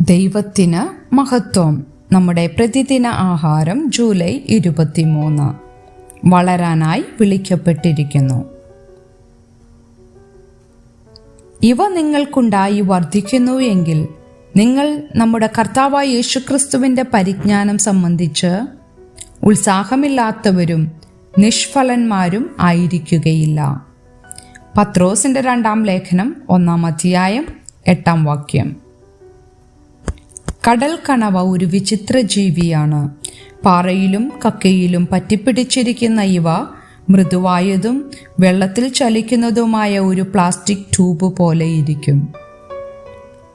ദൈവത്തിന് മഹത്വം. നമ്മുടെ പ്രതിദിന ആഹാരം ജൂലൈ ഇരുപത്തിമൂന്ന്. വളരാനായി വിളിക്കപ്പെട്ടിരിക്കുന്നു. ഇവ നിങ്ങൾക്കുണ്ടായി വർദ്ധിക്കുന്നു എങ്കിൽ നിങ്ങൾ നമ്മുടെ കർത്താവായ യേശുക്രിസ്തുവിന്റെ പരിജ്ഞാനം സംബന്ധിച്ച് ഉത്സാഹമില്ലാത്തവരും നിഷ്ഫലന്മാരും ആയിരിക്കുകയില്ല. പത്രോസിന്റെ രണ്ടാം ലേഖനം ഒന്നാം അധ്യായം എട്ടാം വാക്യം. കടൽ കണവ ഒരു വിചിത്ര ജീവിയാണ്. പാറയിലും കക്കയിലും പറ്റിപ്പിടിച്ചിരിക്കുന്ന ഇവ മൃദുവായതും വെള്ളത്തിൽ ചലിക്കുന്നതുമായ ഒരു പ്ലാസ്റ്റിക് ട്യൂബ് പോലെയിരിക്കും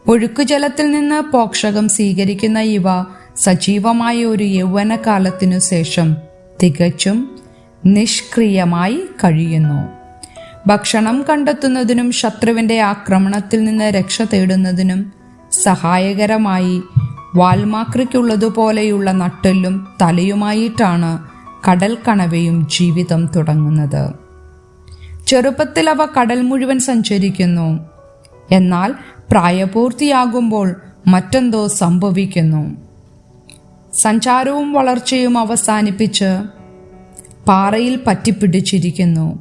ഒഴുക്കുജലത്തിൽ നിന്ന് പോക്ഷകം സ്വീകരിക്കുന്ന ഇവ സജീവമായ ഒരു യൗവനകാലത്തിനു ശേഷം തികച്ചും നിഷ്ക്രിയമായി കഴിയുന്നു. ഭക്ഷണം കണ്ടെത്തുന്നതിനും ശത്രുവിന്റെ ആക്രമണത്തിൽ നിന്ന് രക്ഷ തേടുന്നതിനും സഹായകരമായി വാൽമാക്രിക്കുള്ളതുപോലെയുള്ള നട്ടെല്ലും തലയുമായിട്ടാണ് കടൽ കണവയും ജീവിതം തുടങ്ങുന്നത്. ചെറുപ്പത്തിൽ അവ കടൽ മുഴുവൻ സഞ്ചരിക്കുന്നു. എന്നാൽ പ്രായപൂർത്തിയാകുമ്പോൾ മറ്റെന്തോ സംഭവിക്കുന്നു. സഞ്ചാരവും വളർച്ചയും അവസാനിപ്പിച്ച് പാറയിൽ പറ്റിപ്പിടിച്ചിരിക്കുന്നു.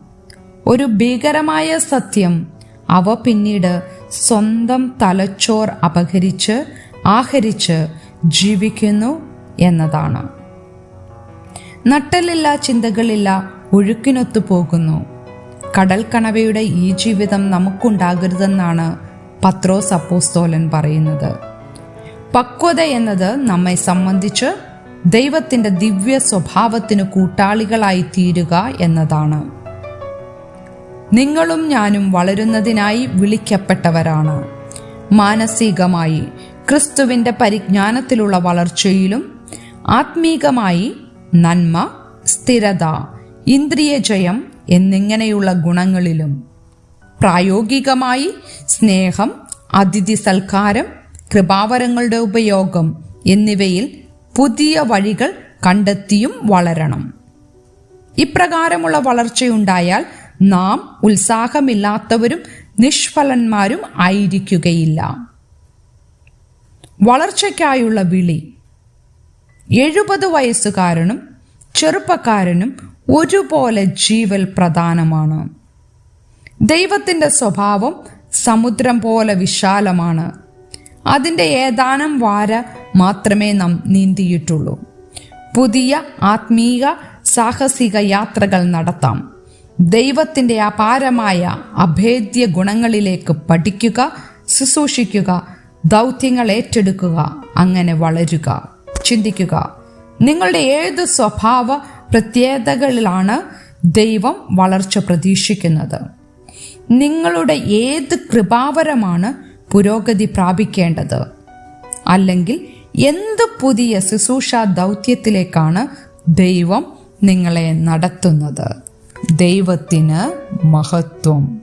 ഒരു ഭീകരമായ സത്യം അവ പിന്നീട് സ്വന്തം തലച്ചോർ അപഹരിച്ച് ആഹരിച്ച് ജീവിക്കുന്നു എന്നതാണ്. നട്ടലില്ല ചിന്തകളില്ല ഒഴുക്കിനൊത്തു പോകുന്നു. കടൽ കണവയുടെ ഈ ജീവിതം നമുക്കുണ്ടാകരുതെന്നാണ് പത്രോ സപ്പോസ്തോലൻ പറയുന്നത്. പക്വത എന്നത് നമ്മെ സംബന്ധിച്ച് ദൈവത്തിന്റെ ദിവ്യ സ്വഭാവത്തിന് കൂട്ടാളികളായി തീരുക എന്നതാണ്. നിങ്ങളും ഞാനും വളരുന്നതിനായി വിളിക്കപ്പെട്ടവരാണ്. മാനസികമായി ക്രിസ്തുവിന്റെ പരിജ്ഞാനത്തിലുള്ള വളർച്ചയിലും ആത്മീകമായി നന്മ സ്ഥിരത ഇന്ദ്രിയജയം എന്നിങ്ങനെയുള്ള ഗുണങ്ങളിലും പ്രായോഗികമായി സ്നേഹം അതിഥി സൽക്കാരം കൃപാവരങ്ങളുടെ ഉപയോഗം എന്നിവയിൽ പുതിയ വഴികൾ കണ്ടെത്തിയും വളരണം. ഇപ്രകാരമുള്ള വളർച്ചയുണ്ടായാൽ നാം ഉത്സാഹമില്ലാത്തവരും നിഷ്ഫലന്മാരും ആയിരിക്കുകയില്ല. വളർച്ചയ്ക്കായുള്ള വിളി. എഴുപത് വയസ്സുകാരനും ചെറുപ്പക്കാരനും ഒരുപോലെ ജീവൽ പ്രധാനമാണ്. ദൈവത്തിന്റെ സ്വഭാവം സമുദ്രം പോലെ വിശാലമാണ്. അതിന്റെ ഏതാനും വാര മാത്രമേ നാം നീന്തിയിട്ടുള്ളൂ. പുതിയ ആത്മീക സാഹസിക യാത്രകൾ നടത്താം. ദൈവത്തിന്റെ അപാരമായ അഭേദ്യ ഗുണങ്ങളിലേക്ക് പഠിക്കുക ശുശ്രൂഷിക്കുക ദൗത്യങ്ങൾ ഏറ്റെടുക്കുക അങ്ങനെ വളരുക. ചിന്തിക്കുക. നിങ്ങളുടെ ഏത് സ്വഭാവ പ്രത്യേകതകളിലാണ് ദൈവം വളർച്ച പ്രതീക്ഷിക്കുന്നത്? നിങ്ങളുടെ ഏത് കൃപാവരമാണ് പുരോഗതി പ്രാപിക്കേണ്ടത്? അല്ലെങ്കിൽ എന്ത് പുതിയ ശുശ്രൂഷ ദൗത്യത്തിലേക്കാണ് ദൈവം നിങ്ങളെ നടത്തുന്നത്? ദൈവത്തിന് മഹത്വം.